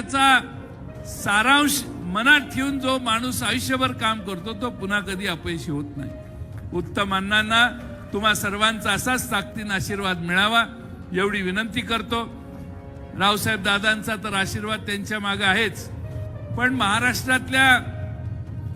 त्याचा सारांश मनात ठेवून जो माणूस आयुष्यभर काम करतो तो पुन्हा कधी अपयशी होत नाही. उत्तम अण्णांना तुम्हा सर्वांचा असाच ताकदीन आशीर्वाद मिळावा एवढी विनंती करतो. रावसाहेब दादांचा तर आशीर्वाद त्यांच्या मागे आहेच. पण महाराष्ट्रातल्या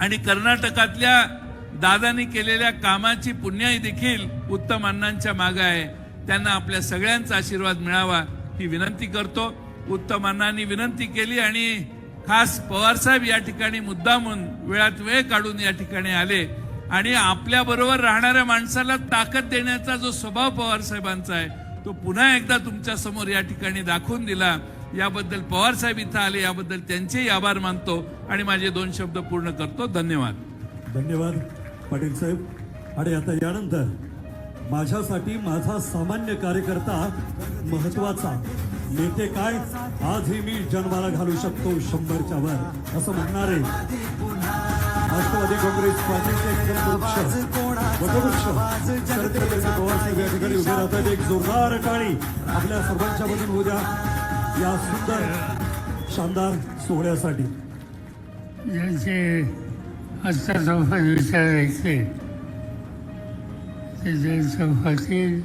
आणि कर्नाटकातल्या दादांनी केलेल्या कामाची पुण्याई देखील उत्तम अण्णांच्या मागे आहे. त्यांना आपल्या सगळ्यांचा आशीर्वाद मिळावा ही विनंती करतो. उत्तम अण्णांनी विनंती केली आणि खास पवारसाहेब या ठिकाणी मुद्दामून वेळात वेळ काढून या ठिकाणी आले. आणि आपल्या बरोबर राहणाऱ्या माणसाला ताकद देण्याचा जो स्वभाव पवार साहेबांचा आहे तो पुन्हा एकदा तुमच्यासमोर या ठिकाणी दाखवून दिला. याबद्दल पवार साहेब इथं आले याबद्दल त्यांचेही आभार मानतो आणि माझे दोन शब्द पूर्ण करतो. धन्यवाद. धन्यवाद पाटील साहेब. आणि आता यानंतर माझ्यासाठी माझा सामान्य कार्यकर्ता महत्त्वाचा. नेते काय? आजही मी जन्माला घालू शकतो शंभरच्या वर असं म्हणणारे राष्ट्रवादी काँग्रेस पार्टीचे या ठिकाणी उभे राहतात. एक जोरदार टाळी आपल्या सर्वांच्या मधून उद्या या सुंदर शानदार सोहळ्यासाठी. ज्यांचे हस्तासंफल विचार विचारायचे ते ज्यांचं फातील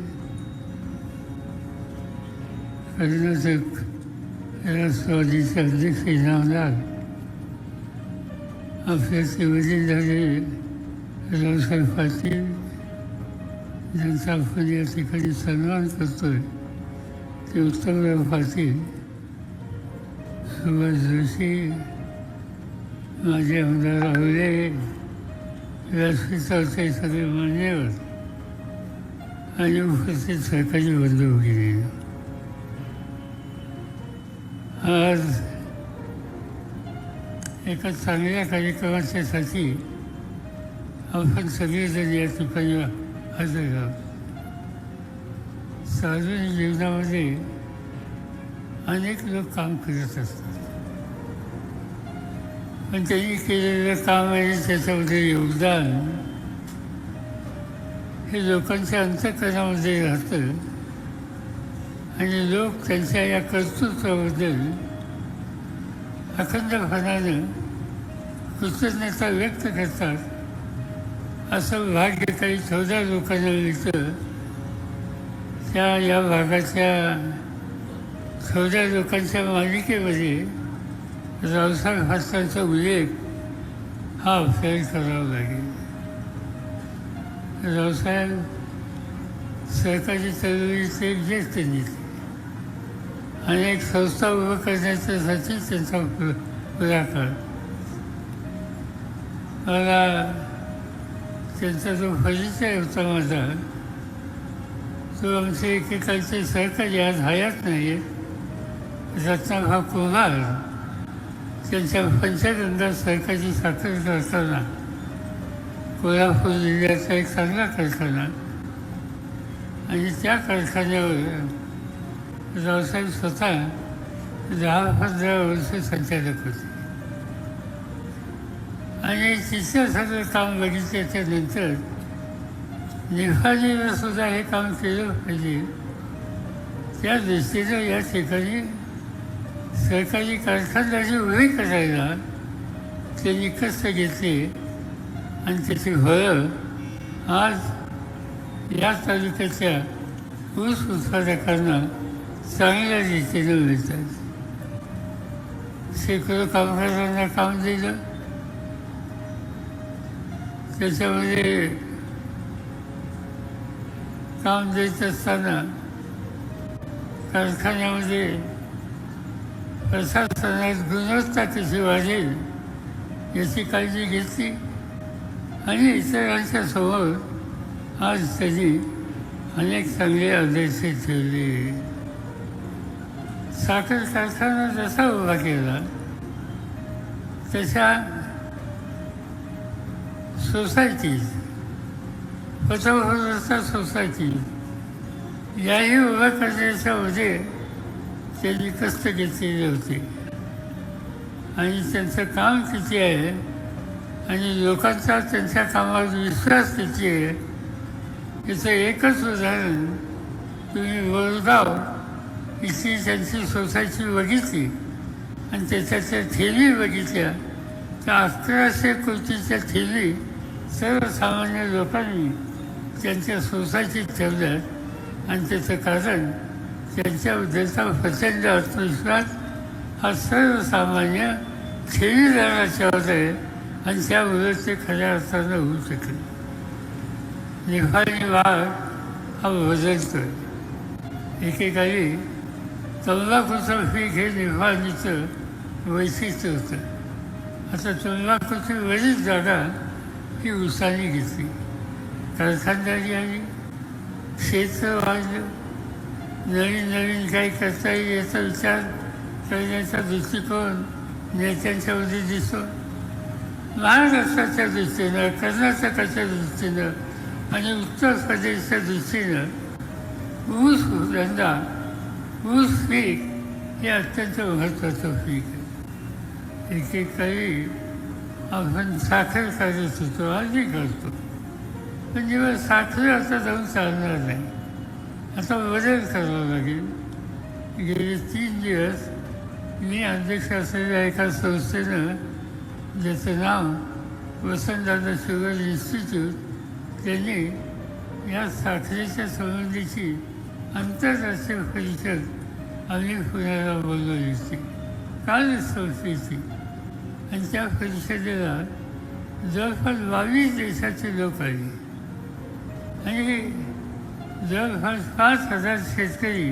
कर्नाटक राष्ट्रवादीचे अध्यक्ष इनामदार आपल्या वडील झाले रावसाहेब पाटील ज्यांचा आपण या ठिकाणी सन्मान करतोय ते उत्तमराव पाटील सुभाष जोशी माझे आमदार आवले व्यासपीठावरचे सगळे मान्यवर आणि उपस्थित सरकारी बंधू भगिनी आज एका चांगल्या कार्यक्रमाच्यासाठी आपण सगळेजण या ठिकाणी हजर आहोत. सार्वजनिक जीवनामध्ये अनेक लोक काम करत असतात. पण त्यांनी केलेलं काम आणि त्याच्यामध्ये योगदान हे लोकांच्या अंतकरणामध्ये राहतं आणि लोक त्यांच्या या कर्तृत्वाबद्दल अखंडपणानं कृतज्ञता व्यक्त करतात. असं भाग्य काही चौदा लोकांना मिळतं. त्या या भागाच्या चौदा लोकांच्या मालिकेमध्ये रावसाहेब हास्तांचा उल्लेख हा आपल्याला करावा लागेल. रावसाहेब सरकारी चळवळीचे एक ज्येष्ठ नेते. आणि एक संस्था उभं करण्याच्यासाठी त्यांचा पुढाकार मला त्यांचा जो परिचय होता माझा तो आमचे एकेकांचे सहकारी आज हयात नाही रत्नाभाव कुमार त्यांच्या पंचगंगा सहकारी साखर करताना कोल्हापूर जिल्ह्याचा एक चांगला कारखाना. आणि त्या कारखान्यावर रावसाहेब स्वतः दहा पंधरा वर्ष संचालक होते. आणि तिथं सगळं काम बघितल्याच्या नंतर निभाजीनं सुद्धा हे काम केलं पाहिजे. त्या दृष्टीनं या ठिकाणी सरकारी कारखानदारी उभी करायला ते कष्ट घेतले. आणि त्याची फळं आज या तालुक्याच्या ऊस उत्पादकांना चांगल्या रीतीनं मिळतात शेकडो कामगारांना काम दिलं. त्याच्यामध्ये काम देत असताना कारखान्यामध्ये प्रशासनात गुणवत्ता कशी वाढेल याची काळजी घेतली आणि इतरांच्या समोर आज त्यांनी अनेक चांगले आदर्श ठेवले. साखर कारखाना जसा उभा केला तशा सोसायटी पथभरस्था सोसायटी याही उभा करण्याच्या करण्याच्यामध्ये त्यांनी कष्ट घेतलेले होते. आणि त्यांचं काम किती आहे आणि लोकांचा त्यांच्या कामावर विश्वास किती आहे याचं एकच उदाहरण तुम्ही वडगाव इथली त्यांची सोसायटी बघितली आणि त्याच्या थेली बघितल्या. त्या अकराशे कोटीच्या थेली सर्वसामान्य लोकांनी त्यांच्या सोसायटीत ठेवल्यात आणि त्याचं कारण त्यांच्याबद्दलचा प्रचंड आत्मविश्वास हा सर्वसामान्य ठेवीदाराच्यावर आहे आणि त्यामुळे ते खऱ्या अर्थानं होऊ शकेल. निफाणी वाघ हा बदलतोय एकेकाळी तंबाखूचं पीक हे निर्माणीचं वैशिष्ट्य होतं. आता तंबाखूची वेळीच जागा ही उसाने घेतली. कारखानदारी आणि क्षेत्र वाढलं. नवीन नवीन काही करता येईल याचा विचार करण्याचा दृष्टिकोन नेत्यांच्यामध्ये दिसतो. महाराष्ट्राच्या दृष्टीनं कर्नाटकाच्या दृष्टीनं आणि उत्तर प्रदेशच्या दृष्टीनं ऊस धंदा ऊस पीक हे अत्यंत महत्त्वाचं पीक आहे. एकेकाळी आपण साखर करत होतो आधी करतो. पण जेव्हा साखर आता जाऊन चालणार नाही आता बदल करावा लागेल. गेले तीन दिवस मी अध्यक्ष असलेल्या एका संस्थेनं ज्याचं नाव वसंतदादा शुगर इन्स्टिट्यूट त्यांनी या साखरेच्या संबंधीची आंतरराष्ट्रीय परिषद अनेक पुण्याला बोलवली होती काल संस्थेची आणि त्या परिषदेला जवळपास बावीस देशाचे लोक आले आणि जवळपास पाच हजार शेतकरी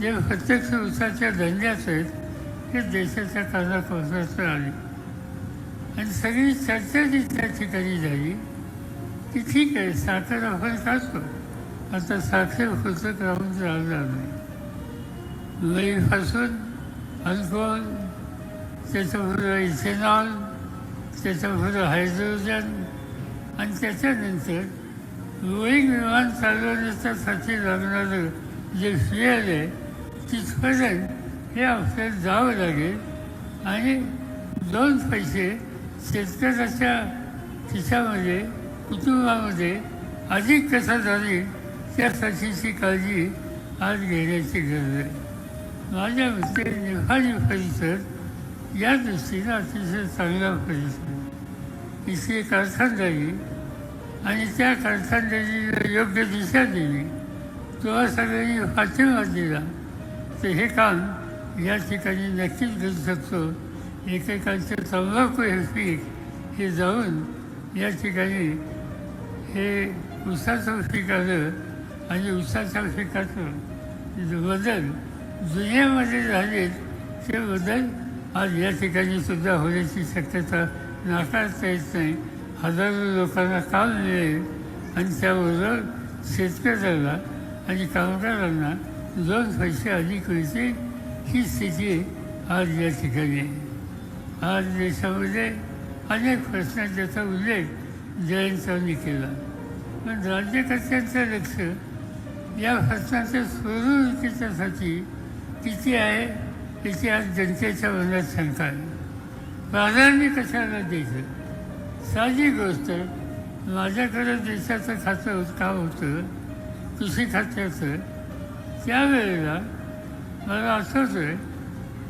जे प्रत्यक्ष उसाच्या धंद्यात आहेत हे देशाच्या कानाकोपऱ्यात आले आणि सगळी चर्चा जी त्या ठिकाणी झाली की ठीक आहे साखर आपण काढतो आता साखर फुचक राहून राहणार नाही. लईपासून अल्कोहोल त्याच्याबरोबर इथेनॉल त्याच्याबरोबर हायड्रोजन आणि त्याच्यानंतर रोईंग विमान चालवण्याच्यासाठी लागणारं जे फ्युअल आहे तिथपर्यंत हे आपल्याला जावं लागेल. आणि दोन पैसे शेतकऱ्याच्या खिशामध्ये कुटुंबामध्ये अधिक कसा जाईल त्यासाठीची काळजी आज घेण्याची गरज आहे. माझ्या मते निफाणी परिसर या दृष्टीनं अतिशय चांगला परिसर इथे कारखानदारी आणि त्या कारखानदारीला योग्य दिशा दिली तेव्हा सगळ्यांनी पाठिंबा दिला तर हे काम या ठिकाणी नक्कीच घेऊ शकतो. एकेकांचं तंबाखू हे पीक हे जाऊन या ठिकाणी हे उसाचं पीक आलं आणि ऊसाच्या पिकाचं बदल जुन्यामध्ये झाले ते बदल आज या ठिकाणी सुद्धा होण्याची शक्यता नाकारता येत नाही. हजारो लोकांना काम मिळेल आणि त्याबरोबर शेतकऱ्याला आणि कामगारांना दोन पैसे अधिक मिळतील ही स्थिती आज या ठिकाणी आहे. आज देशामध्ये अनेक प्रश्नांचा उल्लेख जयंतांनी केला. पण राज्यकर्त्यांचं लक्ष या प्रश्नाच्या सोडवणुकीच्यासाठी किती आहे याची आज जनतेच्या मनात शंका आहे. प्राधान्य कशाला द्यायचं? साधी गोष्ट माझ्याकडे देशाचं खातं होत काम होतं? कृषी खात्याचं. त्यावेळेला मला आठवतं होतं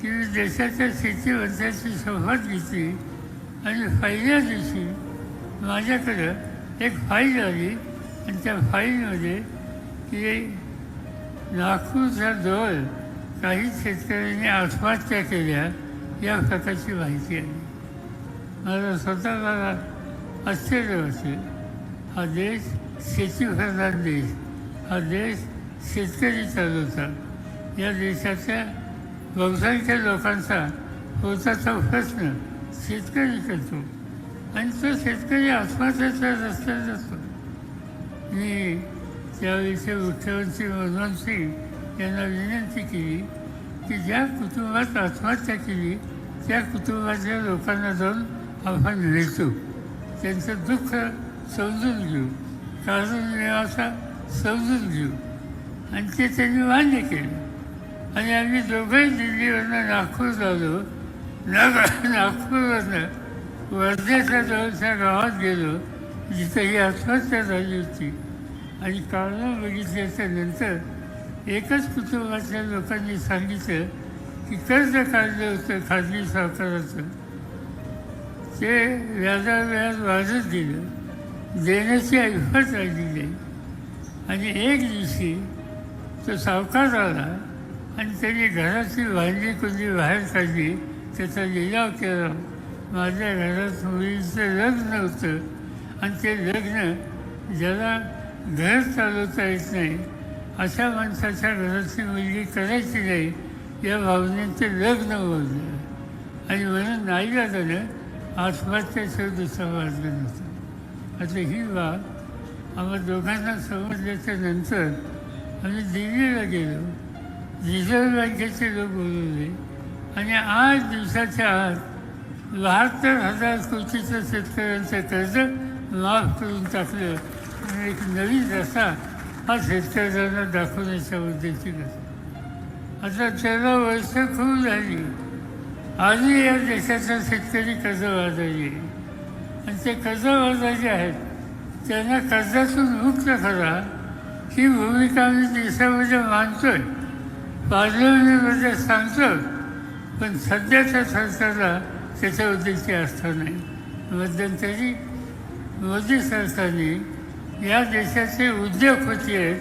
की मी देशाच्या शेतीमंत्र्याची संवाद घेतली आणि पहिल्या दिवशी माझ्याकडं एक फाईल आली आणि त्या फाईलमध्ये की नागपूरच्या जवळ काही शेतकऱ्यांनी आत्महत्या केल्या या प्रकारची माहिती आहे. मला स्वतःला आश्चर्य वाटते हा देश शेतीप्रधान देश हा देश शेतकरी चालवतात या देशाच्या बहुसंख्य लोकांचा होताचा प्रश्न शेतकरी करतो. आणि तो शेतकरी आत्महत्याचा रस्त्यात असतो मी त्यावेळेचे मुख्यमंत्री मनमोहन सिंग यांना विनंती केली की ज्या कुटुंबात आत्महत्या केली त्या कुटुंबाच्या लोकांना जाऊन आपण भेटू त्यांचं दुःख समजून घेऊ. कारण मिळाचा समजून घेऊ. आणि ते त्यांनी मान्य केलं. आणि आम्ही दोघंही दिल्लीवरनं नागपूर झालो नाग नागपूरवरनं वर्धेच्या जवळच्या गावात गेलो. जिथं ही आत्महत्या झाली होती. आणि कारणं बघितल्याच्या नंतर एकच कुटुंबातल्या लोकांनी सांगितलं की कर्ज काढलं होतं खाजगी सावकाराचं. ते व्याजाव्याज वाढत गेलं. देण्याची ऐफत राहिली नाही. आणि एक दिवशी तो सावकार आला आणि त्याने घराची भांडी कुंडी बाहेर काढली. त्याचा लिलाव केला. माझ्या घरात मुलीचं लग्न होतं. आणि ते लग्न ज्याला घर चालवता येत नाही. अशा माणसाच्या घराची मुलगी करायची नाही या भावनेचं लग्न बोललं आणि म्हणून नाही झालं आत्महत्येचं दुसरा मार्ग नव्हता आता ही बाब आम्हा दोघांना समजल्याच्या नंतर आम्ही दिल्लीला गेलो. रिझर्व्ह बँकेचे लोक बोलवले आणि आठ दिवसाच्या आत बहात्तर हजार कोटीचं शेतकऱ्यांचं कर्ज माफ करून टाकलं. एक नवीन रस्ता हा शेतकऱ्यांना दाखवण्याच्या उद्देशी कसा आता त्याला वर्ष खूप झाली आजही या देशाचा शेतकरी कर्जबाजारी आहे आणि ते कर्जबाजारी आहेत त्यांना कर्जातून मुक्त करा. ही भूमिका मी देशामध्ये मानतोय. पार्लमेंटमध्ये सांगतो पण सध्याच्या सरकारला त्याच्या उद्देशी आस्था नाही मध्यंतरी मोदी सरकारने या देशाचे उद्योगपती आहेत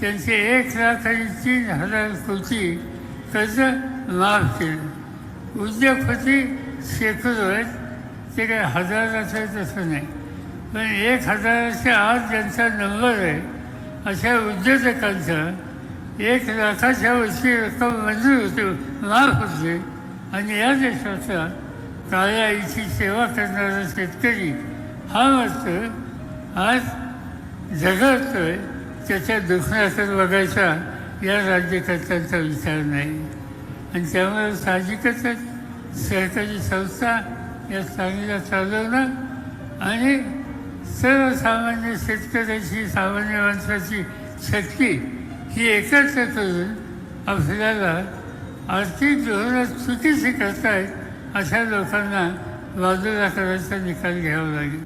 त्यांचे एक लाख आणि तीन हजार कोटी कर्ज माफ केलं उद्योगपती शेकडो. आहेत ते काही हजाराचं आहे तसं नाही. पण एक हजाराच्या आज ज्यांचा नंबर आहे अशा उद्योजकांचा एक लाखाच्या वर्षी रक्कम मंजूर होते माफ होते. आणि या देशाचा काळ्या आईची सेवा करणारा शेतकरी हा मात्र आज जगतोय त्याच्या दुखण्याकडे बघायचा या राज्यकर्त्यांचा विचार नाही. आणि त्यामुळे साहजिकच सरकारी संस्था या चांगल्या चालवणं आणि सर्वसामान्य शेतकऱ्याची सामान्य माणसाची शक्ती ही एकत्र करून आपल्याला आर्थिक धोरणं चुकीची करतायत अशा लोकांना बाजूला करायचा निकाल घ्यावा लागेल.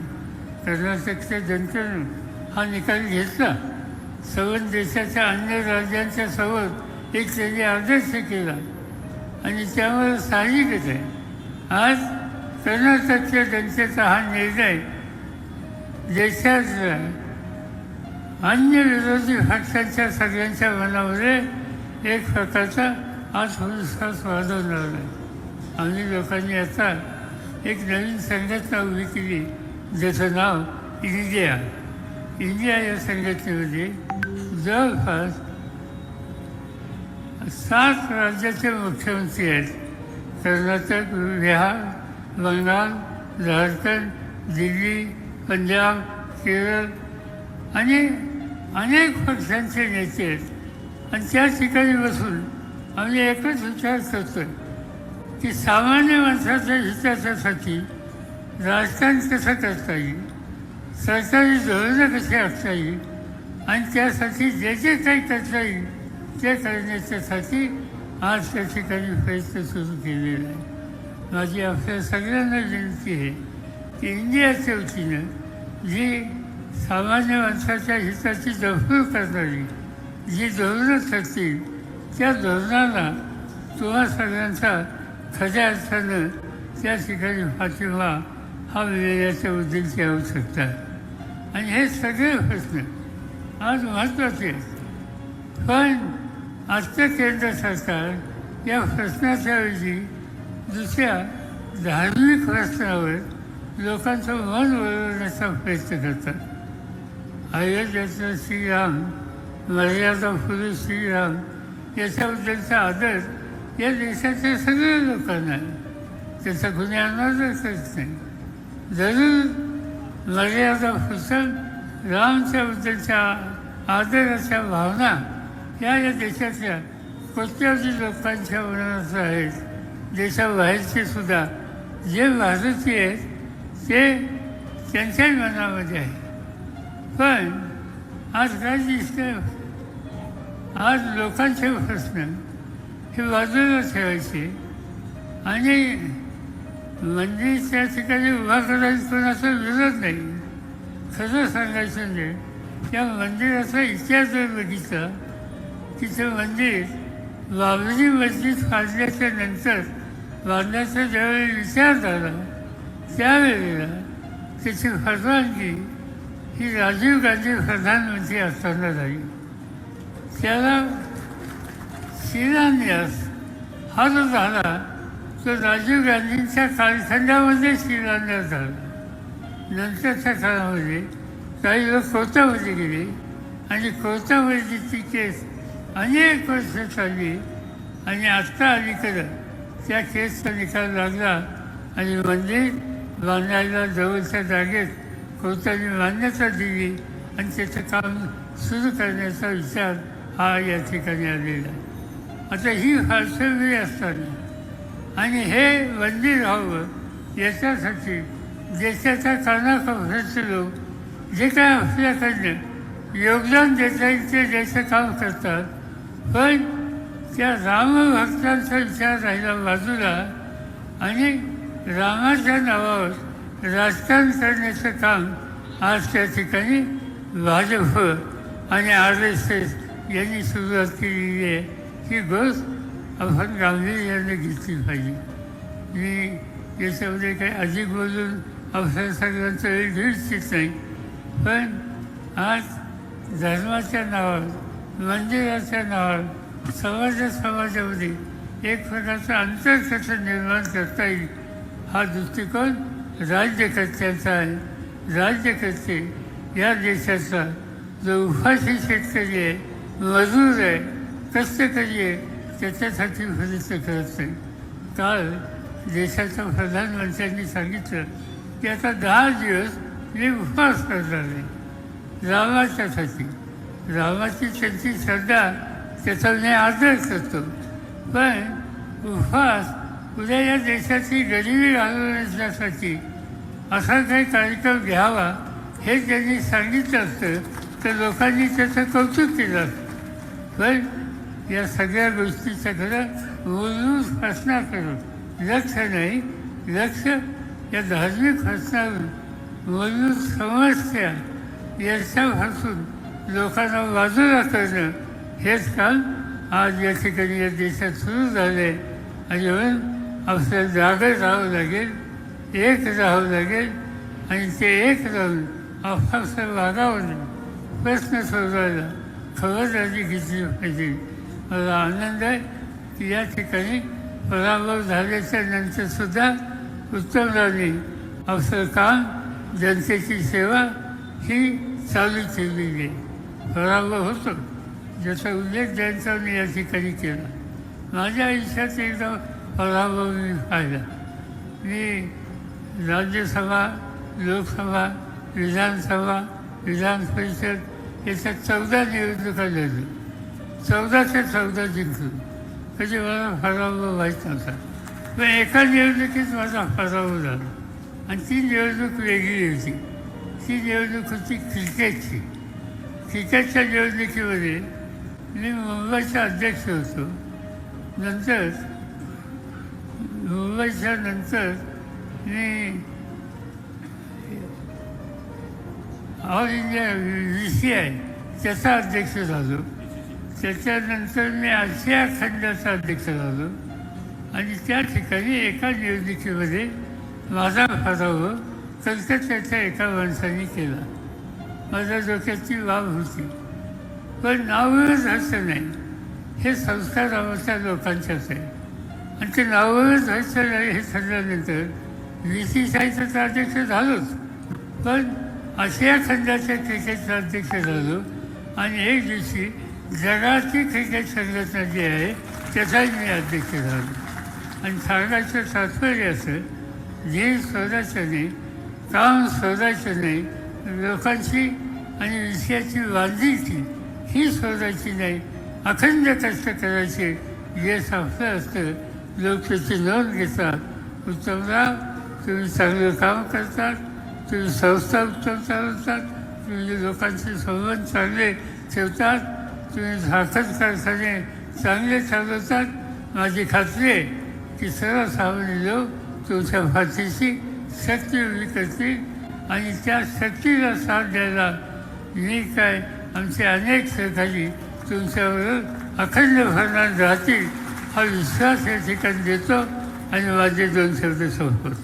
कर्नाटकच्या जनतेनं हा निकाल घेतला. सवन देशाच्या अन्य राज्यांच्या समोर एक त्यांनी आदर्श केला. आणि त्यामुळे साहजिकच आहे आज कर्नाटकच्या जनतेचा हा निर्णय देशातल्या अन्य विरोधी पक्षांच्या सगळ्यांच्या मनामध्ये एक प्रकारचा आत्मविश्वास वाढवणार आहे. आम्ही लोकांनी आता एक नवीन संघटना उभी केली. ज्याचं नाव इंडिया. इंडिया या संघटनेमध्ये जवळपास सात राज्याचे मुख्यमंत्री आहेत. कर्नाटक बिहार बंगाल झारखंड दिल्ली पंजाब केरळ आणि अनेक पक्षांचे नेते आहेत. आणि त्या ठिकाणी बसून आम्ही एकच विचार करतो की सामान्य माणसाच्या हिताच्यासाठी राजकारण कसं करता येईल? सरकारी धोरणं कशी आखता येईल आणि त्यासाठी जे जे काही करता येईल ते करण्याच्यासाठी आज त्या ठिकाणी प्रयत्न सुरू केलेला आहे माझी आपल्या सगळ्यांना विनंती आहे की इंडियाच्या वतीनं जी सामान्य माणसाच्या हिताची जपूर करणारी जी धोरणं ठरतील त्या धोरणाला तुम्हा सगळ्यांचा खऱ्या अर्थानं त्या ठिकाणी पाठिंबा हा मिळण्याच्या उद्देशी आवश्यकता आहे. आणि हे सगळे प्रश्न आज महत्त्वाचे. आहेत पण आजचं केंद्र सरकार या प्रश्नाच्या ऐवजी दुसऱ्या धार्मिक प्रश्नावर लोकांचं मन वळवण्याचा प्रयत्न करतात. अयोध्येचं श्रीराम मर्यादा पुरुष श्रीराम याच्याबद्दलचा आदर या देशाच्या सगळ्या लोकांना आहे. त्याचा गुन्हे अनादर करत नाही. जरूर मर्यादा पुरुषन रामच्याबद्दलच्या आदराच्या भावना या या देशातल्या कोट्यावधी लोकांच्या मनात आहेत. देशाबाहेरचे सुद्धा जे भारतीय आहेत ते त्यांच्याही मनामध्ये आहे पण आज काय दिसतं आज लोकांचे प्रश्न हे बाजूला ठेवायचे आणि म्हणजे त्या ठिकाणी उभा करायचं कोणाचा विरोध नाही. खरं सांगायचं म्हणजे त्या मंदिराचा इतिहास जर बघितला. तिचं मंदिर बाबरी मस्जिद बांधल्याच्या नंतर बांधण्याचा ज्यावेळी विचार झाला त्यावेळेला त्याची परवानगी ही राजीव गांधी प्रधानमंत्री असताना झाली. त्याला शिलान्यास हा जो झाला तो राजीव गांधींच्या कालखंडामध्येच शिलान्यास झाला नंतरच्या काळामध्ये काही लोक कोर्टामध्ये गेले आणि कोर्टामध्ये ती केस अनेक वर्ष चालली आणि आत्ता अलीकडं त्या केसचा निकाल लागला आणि मंदिर बांधायला जवळच्या जागेत कोर्टाने मान्यता दिली आणि त्याचं काम सुरू करण्याचा विचार हा या ठिकाणी आलेला. आता ही फारसवी असताना आणि हे मंदिर व्हावं याच्यासाठी देशाच्या कानाकोपऱ्याचे लोक जे काय आपल्याकडनं योगदान देता येईल ते द्यायचं काम करतात. पण त्या रामभक्तांचा विचार राहिला बाजूला आणि रामाच्या नावावर राजकारण करण्याचं काम आज त्या ठिकाणी भाजप आणि आर एस एस यांनी सुरुवात केलेली आहे. ही गोष्ट आपण यांनी घेतली पाहिजे. मी याच्यामध्ये काही अधिक बोलून अभ्यासाग्रांचं वेळ घेऊ इच्छित नाही. पण आज धर्माच्या नावावर मंदिराच्या नावावर समाज समाजामध्ये एक प्रकारचं अंतर कसं निर्माण करता येईल हा दृष्टिकोन राज्यकर्त्यांचा आहे. राज्यकर्ते या देशाचा जो उपाशी शेतकरी आहे मजूर आहे कष्टकरी आहे त्याच्यासाठी भविष्य करत नाही. काल देशाच्या प्रधानमंत्र्यांनी सांगितलं की आता दहा दिवस मी उपवास करणार नाही रामाच्यासाठी रामाची त्यांची श्रद्धा त्याचा मी आदर करतो. पण उपवास उद्या या देशाची गरिबी घालवण्यासाठी असा काही कार्यक्रम घ्यावा हे त्यांनी सांगितलं असतं तर लोकांनी त्याचं कौतुक केलं असतं. पण या सगळ्या गोष्टीचा खरं मूलभूत करत लक्ष नाही लक्ष या धार्मिक प्रश्नावर मूलभूत समस्या याच्यापासून लोकांना बाजूला करणं हेच काम आज या ठिकाणी या देशात सुरू झाले आणि म्हणून आपल्याला जागं राहावं लागेल एक राहावं लागेल आणि ते एक राहून आपापसात वागावं प्रश्न सोडवायला खबरदारी घेतली पाहिजे. मला आनंद आहे की या ठिकाणी पराभव झाल्याच्या नंतरसुद्धा उत्तमरावने आपलं काम जनतेची सेवा ही चालू ठेवलेली आहे. पराभव होतो. ज्याचा उल्लेख ज्यांचा मी या ठिकाणी केला. माझ्या आयुष्यात एकदा पराभव मी पाहिला. मी राज्यसभा लोकसभा विधानसभा विधान परिषद याच्या चौदा निवडणुका लढलो चौदा ते चौदा जिंकलो. कधी म्हणजे मला पराभव व्हायच नव्हता. पण एका निवडणुकीत माझा पराभव झाला आणि ती निवडणूक वेगळी होती. ती निवडणूक होती क्रिकेटची. क्रिकेटच्या निवडणुकीमध्ये मी मुंबईचा अध्यक्ष होतो. नंतर मुंबईच्या नंतर मी all India V C I त्याचा अध्यक्ष झालो. त्याच्यानंतर मी आशिया खंडाचा अध्यक्ष झालो. आणि त्या ठिकाणी एका निवडणुकीमध्ये माझा पराभव कलकत्त्याच्या एका माणसाने केला. माझ्या डोक्याची बाब होती. पण नावच असं नाही. हे संस्कार आमच्या लोकांच्याच आहे. आणि ते नावच व्हायचं नाही हे ठरल्यानंतर व्ही सी सायचं तर अध्यक्ष झालोच. पण आशिया खंडाच्या क्रिकेटचा अध्यक्ष झालो. आणि एक दिवशी जगाची क्रिकेट संघटना जी आहे त्याचाही मी अध्यक्ष झालो. आणि सांगायचं तात्पर्य असं जे शोधायचं नाही काम स्वतःचं नाही लोकांची आणि विषयाची वांदीची ही शोधायची नाही अखंड कष्ट करायचे जे आपलं असतं लोक त्याची नोंद घेतात. उत्तमराव तुम्ही चांगलं काम करतात तुम्ही संस्था उत्तम चालवतात तुम्ही लोकांचे संबंध चांगले ठेवतात तुम्ही सार्थक कारखाने चांगले चालवतात. माझी खात्री आहे की सर्व सामान्य लोक तुमच्या पाठीशी शक्ती उभी करतील आणि त्या शक्तीला साथ द्यायला मी काय आमचे अनेक सहकारी तुमच्याबरोबर अखंड भरणार राहतील हा विश्वास या ठिकाणी देतो आणि माझे दोन शब्द संपवतो.